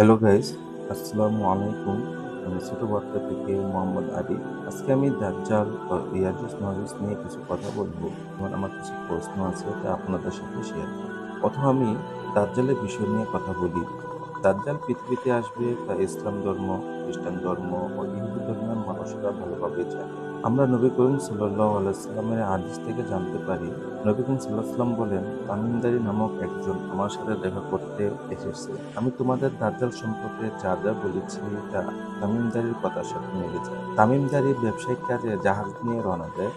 Hello guys, আসসালামু আলাইকুম। আমি ছোট বার্তা থেকে মোহাম্মদ আলী। আজকে আমি দাজ্জাল ও ইয়াজুস মাহুস নিয়ে কিছু কথা বলব। আমার আমার কিছু প্রশ্ন আছে তা আপনাদের সাথে শেয়ার প্রথম আমি দাজ্জালের বিষয় নিয়ে কথা বলি। দাজ্জাল পৃথিবীতে আসবে, তা ইসলাম ধর্ম, খ্রিস্টান ধর্ম ও হিন্দু ধর্মের মানুষরা ভালোভাবে জানে। আমরা নবী করিম সাল্লাহ আলাইসাল্লামের হাদিস থেকে জানতে পারি, নবী করিম সাল্লাহ সাল্লাম বলেন, তামিমদারি নামক একজন আমার সাথে দেখা করতে এসেছে। আমি তোমাদের দাজ্জাল সম্পর্কে যা যা বলেছি তা তামিমদারির কথার সাথে মিলে যায়। তামিমদারি ব্যবসায়িক কাজে জাহাজ নিয়ে রওনা দেয়।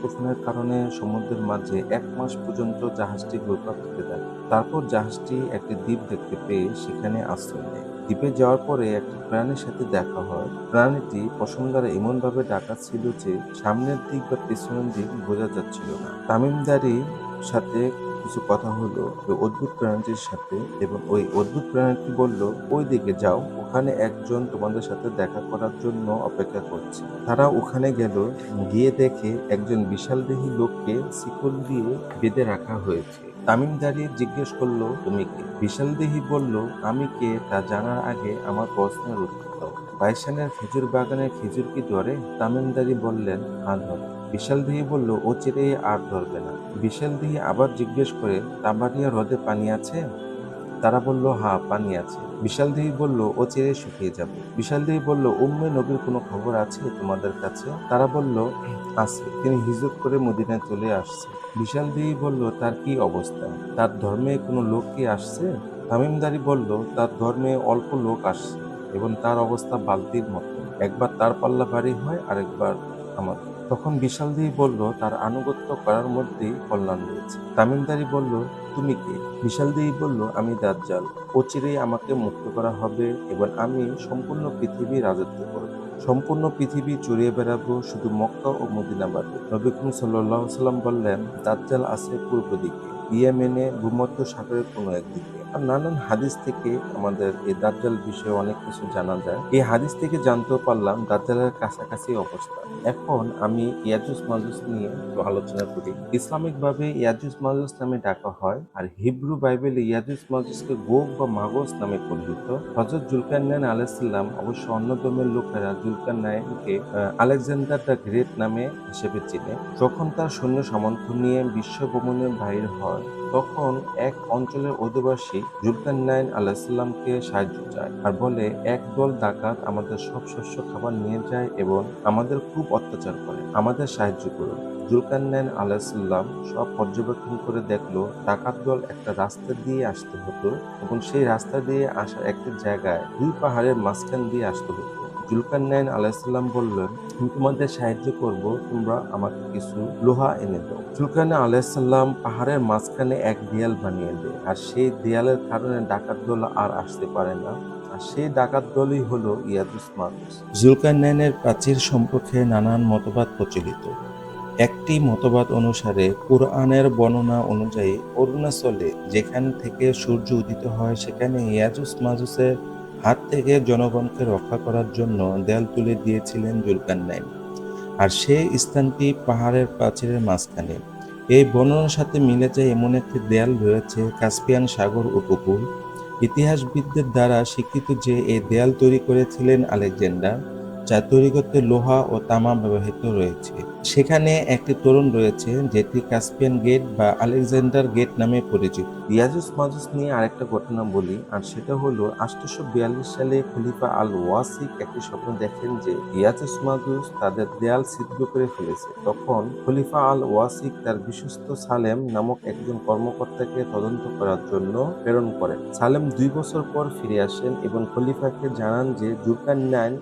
তুফানের কারণে সমুদ্রের মাঝে এক মাস পর্যন্ত জাহাজটি ঘুরপাক খেতে থাকে। তারপর জাহাজটি একটি দ্বীপ দেখতে পেয়ে সেখানে আশ্রয় নেয়। দ্বীপে যাওয়ার পরে একটি প্রাণীর সাথে দেখা হয়। প্রাণীটি পশম দ্বারা এমনভাবে ডাকা ছিল যে, সামনের দিক বা পেছনের দিক বোঝা যাচ্ছিল না। তামিমদারির সাথে কিছু কথা হলো ওই অদ্ভুত প্রাণীটির সাথে এবং ওই অদ্ভুত প্রাণীটি বলল, ওই দিকে যাও, ওখানে একজন তোমাদের সাথে দেখা করার জন্য অপেক্ষা করছে। তারা ওখানে গেল, গিয়ে দেখে একজন বিশালদেহী লোককে শিকল দিয়ে বেঁধে রাখা হয়েছে। তামিমদারি জিজ্ঞেস করল, তুমি কে? বিশাল দেহি বলল, আমি কে তা জানার আগে আমার প্রশ্নের উত্তর। দাও বাইশানের খেজুর বাগানের খেজুর কি ধরে তামিমদারি বললেন হ্যাঁ ধরে। বিশালদেহী বলল, ও চিরে আর ধরবে না। বিশালদিহি আবার জিজ্ঞেস করে তাবাড়িয়া হ্রদে পানি আছে? তারা বলল হ্যাঁ পানি আছে। বিশালদেহী বলল, ও চিরে শুকিয়ে যাবে। বিশালদেহী বলল, উম্মে নবীর কোনো খবর আছে তোমাদের কাছে? তারা বলল, আছে। তিনি হিজরত করে মদিনায় চলে আসছে। বিশালদেহী বলল, তার কি অবস্থা? তার ধর্মে কোনো লোক কি আসছে? তামিমদারি বলল, তার ধর্মে অল্প লোক আসছে এবং তার অবস্থা বালতির মতো। একবার তার পাল্লা ভারী হয়, আরেকবার আমার তখন বিশাল দেবী বলল, তার আনুগত্য করার মধ্যেই কল্যাণ রয়েছে। তামিমদারি বলল, তুমি কে? বিশাল দেবী বলল, আমি দাজ্জাল। অচিরেই আমাকে মুক্ত করা হবে এবং আমি সম্পূর্ণ পৃথিবী রাজত্ব করব। সম্পূর্ণ পৃথিবী চড়িয়ে বেড়াবো, শুধু মক্কা ও মদিনাবাদে নবী করিম সাল্লাহ সাল্লাম বললেন, দাজ্জাল আছে পূর্ব দিকে। ইয়েমেনে ভূমধ্য সাগরের কোনো একদিকে। আর নানান হাদিস থেকে আমাদের এই দাজ্জাল বিষয়ে অনেক কিছু জানা যায়। এই হাদিস থেকে জানতেও পারলাম দাজ্জালের কাছাকাছি অবস্থা। এখন আমি ইয়াজুস মাজুস নিয়ে একটু আলোচনা করি। ইসলামিক ভাবে ইয়াজুস মাজুস নামে ডাকা হয় আর হিব্রু বাইবেলে ইয়াজুস মাজুসকে গোগ বা মাগস নামে পরিচিত। হজরত জুলকারনাইন আলাইসাল্লাম অবশ্য অন্য ধর্মের লোকেরা জুলকারনাইনকে আলেকজান্ডার দ্য গ্রেট নামে হিসেবে চিনে। যখন তার সৈন্য সামর্থ্য নিয়ে বিশ্ব ভ্রমণে বাহির হয় তখন এক অঞ্চলের অধিবাসী জুলকারনাইন আলাইসাল্লামকে সাহায্য চায় আর বলে, এক দল ডাকাত আমাদের সব শস্য খাবার নিয়ে যায় এবং আমাদের খুব অত্যাচার করে, আমাদের সাহায্য করুন জুলকারনাইন আলাইসাল্লাম সব পর্যবেক্ষণ করে দেখল, ডাকাত দল একটা রাস্তা দিয়ে আসতে হতো এবং সেই রাস্তা দিয়ে আসা একটা জায়গায় দুই পাহাড়ের মাঝখান দিয়ে আসতে হতো। জুলকারনাইন আলাইসাল্লাম বললেন, আমি তোমাদের সাহায্য করব, তোমরা আমাকে কিছু লোহা এনে দাও। জুলকারনাইন আলাইসাল্লাম পাহাড়ের মাঝখানে এক দেয়াল বানিয়ে দেয়, আর সেই দেয়ালের কারণে ডাকাত দল আর আসতে পারে না। আর সেই ডাকাত দলই হলো ইয়াদুস মানুষ জুলকারনাইনের প্রাচীর সম্পর্কে নানান মতবাদ প্রচলিত। একটি মতবাদ অনুসারে কোরআনের বর্ণনা অনুযায়ী অরুণাচলে যেখান থেকে সূর্য উদিত হয়, সেখানে ইয়াজুস মাজুসের হাত থেকে জনগণকে রক্ষা করার জন্য দেয়াল তুলে দিয়েছিলেন জুলকারনাইন আর সেই স্থানটি পাহাড়ের প্রাচীরের মাঝখানে। এই বর্ণনার সাথে মিলে যায় এমন একটি দেয়াল রয়েছে কাস্পিয়ান সাগর উপকূল। ইতিহাসবিদদের দ্বারা স্বীকৃত যে এই দেয়াল তৈরি করেছিলেন আলেকজান্ডার, যা তৈরি করতে লোহা ও তামা ব্যবহৃত রয়েছে সেখানে একটি তরুণ রয়েছে, যেটি কাস্পিয়ান গেট বা আলেকজান্ডার গেট নামে পরিচিত। ইয়াজুস মাজুস নিয়ে আরেকটা ঘটনা বলি, আর সেটা হলো আঠারোশো বিয়াল্লিশ সালে খলিফা আল ওয়াসিক একটি স্বপ্ন দেখেন যে ইয়াজুস মাজুস তাদের দেয়াল ছিদ্র করে ফেলেছে। তখন খলিফা আল ওয়াসিক তার বিশ্বস্ত সালেম নামক একজন কর্মকর্তাকে তদন্ত করার জন্য প্রেরণ করেন। সালেম দুই বছর পর ফিরে আসেন এবং খলিফাকে জানান যে জুলকান নাইন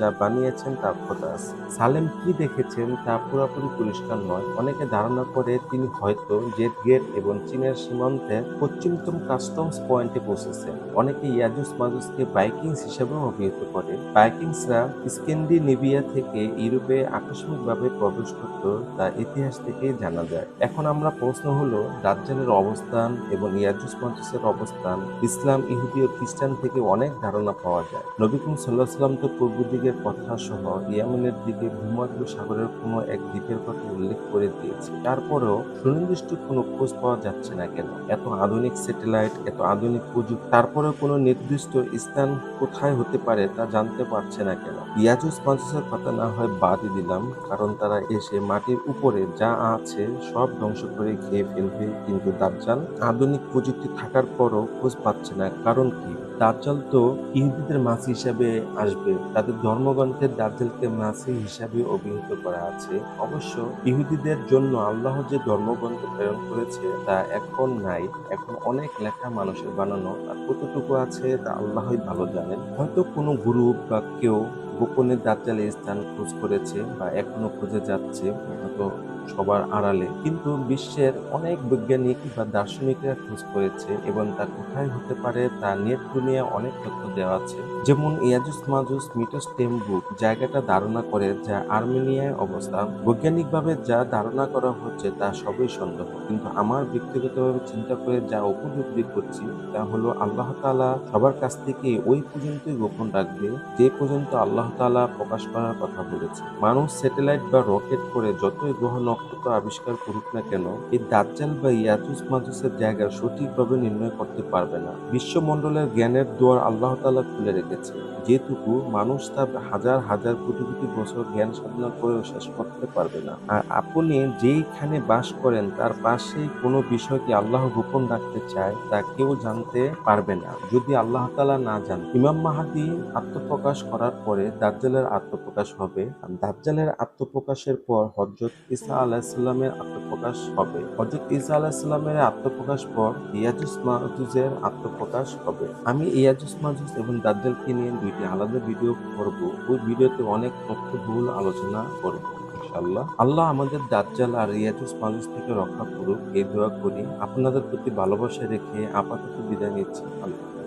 যা বানিয়েছেন তা কথা আছে। সালেম কি দেখেছেন তা পুরোপুরি পরিষ্কার নয়। অনেকে ধারণা করে তিনি হয়তো জেট গেট এবং চীনের সীমান্তে পশ্চিমতম কাস্টমস পয়েন্টে পৌঁছেছেন অনেকে ইয়াজুস মাজুসকে বাইকিংস হিসেবেও অভিহিত করে। বাইকিংসরা স্ক্যান্ডিনেভিয়া থেকে ইউরোপে আকস্মিকভাবে প্রবেশ করত তা ইতিহাস থেকে জানা যায়। এখন আমরা প্রশ্ন হলো, দাজ্জালের অবস্থান এবং ইয়াজুস মাজুসের অবস্থান ইসলাম ইহুদি ও খ্রিস্টান থেকে অনেক ধারণা পাওয়া যায়। নবী করিম সাল্লাহ সাল্লাম তো পূর্ব দিকের কথা সহ ইয়ামেনের দিকে ভূমধ্য সাগরের কোনো এক দ্বীপের কথা উল্লেখ করে দিয়েছে। তারপরেও সুনির্দিষ্ট কোনো খোঁজ পাওয়া যাচ্ছে না কেন? এত আধুনিক স্যাটেলাইট, এত আধুনিক প্রযুক্তি, তারপরেও কোনো নির্দিষ্ট স্থান কোথায় হতে পারে তা জানতে পারছে না কেন? ইয়াজুস মাজুসের কথা না হয় বাদই দিলাম, কারণ তারা এসে মাটির উপরে যা আছে সব ধ্বংস করে খেয়ে ফেলবে। কিন্তু দাজ্জাল আধুনিক প্রযুক্তি থাকার পরও খোঁজ পাচ্ছে না। কারণ কি? দাজ্জাল তো ইহুদিদের মাসি হিসাবে আসবে। তাদের ধর্মগ্রন্থে দাজ্জালকে মাসি হিসাবে অভিহিত করা আছে। অবশ্য ইহুদিদের জন্য আল্লাহ যে ধর্মগ্রন্থ প্রেরণ করেছে তা এখন নাই। এখন অনেক লেখা মানুষের বানানো। আর কতটুকু আছে তা আল্লাহই ভালো জানেন। হয়তো কোনো গ্রুপ বা কেউ গোপনে দাজ্জালের স্থান খোঁজ করেছে বা এখনও খুঁজে যাচ্ছে। হয়তো সবার আড়ালে। কিন্তু বিশ্বের অনেক বৈজ্ঞানিক বা দার্শনিকরা খোঁজ করেছে এবং তা কোথায় হতে পারে তা নেট দুনিয়া অনেক তথ্য দেওয়া আছে। যেমন ইয়াজুস মাজুস মিটোস টেম্বুক জায়গাটা ধারণা করে যা আর্মেনিয়ায় অবস্থান। বৈজ্ঞানিকভাবে যা ধারণা করা হচ্ছে তা সবই সন্দেহ। কিন্তু আমার ব্যক্তিগতভাবে চিন্তা করে যা উপলব্ধি করছি তা হলো আল্লাহ তাআলা সবার কাছ থেকে ওই পর্যন্তই গোপন রাখবে, যে পর্যন্ত আল্লাহ তাআলা প্রকাশ করার কথা বলেছে। মানুষ স্যাটেলাইট বা রকেট করে যতই গ্রহ নক্ষত্র আবিষ্কার করুক না কেন, এই দাজ্জাল বা ইয়াজুস মাজুসের জায়গা সঠিকভাবে নির্ণয় করতে পারবে না। বিশ্বমণ্ডলের জ্ঞানের দুয়ার আল্লাহ তাআলা খুলে রেখেছে। যেটুকু মানুষ তার হাজার হাজার কোটি কোটি বছর জ্ঞান সাধনা করেও শেষ করতে পারবে না। আর আপনি যেইখানে বাস করেন, তার পাশেই কোনো বিষয়কে আল্লাহ গোপন রাখতে চায়, তা কেউ জানতে পারবে না। যদি আল্লাহ তালা না জান, ইমাম মাহাদি আত্মপ্রকাশ করার পরে দাজ্জালের আত্মপ্রকাশ হবে। দাজ্জালের আত্মপ্রকাশের পর হজরত ঈসা আলাহিসাল্লামের আত্মপ্রকাশ হবে। হজরত ঈসা আলাহিসাল্লামের আত্মপ্রকাশ পর ইয়াজুস মাজুজের আত্মপ্রকাশ হবে। আমি ইয়াজুস মাজুস এবং দাজ্জালকে নিয়ে দুইটি আলাদা ভিডিও করব। ওই ভিডিওতে অনেক তথ্যবহুল আলোচনা করব, ইনশাআল্লাহ। আল্লাহ আমাদের দাজ্জাল আর ইয়াজুস মাজুস থেকে রক্ষা করুক। এই দোয়া করি। আপনাদের প্রতি ভালোবাসা রেখে আপাতত বিদায় নিচ্ছি। আল্লাহ।